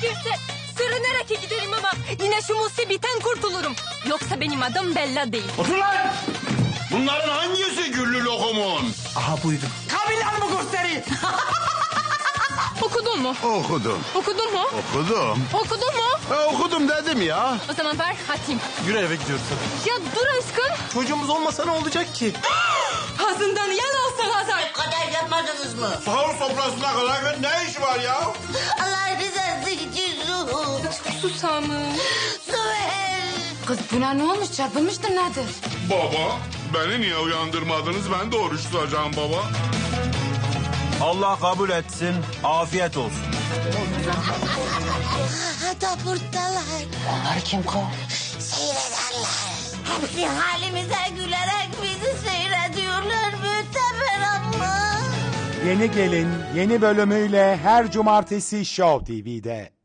gerekirse sürünerek giderim ama yine şu musibitten kurtulurum. Yoksa benim adım Bella değil. Otur lan! Bunların hangisi güllü lokumun? Aha buydu. Kabilan mı gösteri? Okudun mu? Okudum. Okudun mu? Okudum. Okudun mu? Ha, okudum dedim ya. O zaman ver atayım. Yürü eve gidiyoruz hadi. Ya dur aşkım. Çocuğumuz olmasa ne olacak ki? Ağzından yel olsa Hazar. kadar yapmadınız mı? Sahur sofrasına kadar ne iş var ya? Allah rızası için su. Susamı. Su ver. Kız buna ne olmuş çarpılmıştır nedir? Baba, beni niye uyandırmadınız? Ben de oruç tutacağım baba. Allah kabul etsin. Afiyet olsun. Hatta buradalar. Onlar kim ko? Seyredenler. Hepsi halimize gülerek bizi seyrediyorlar. Müteber Allah. Yeni Gelin yeni bölümüyle her cumartesi Show TV'de.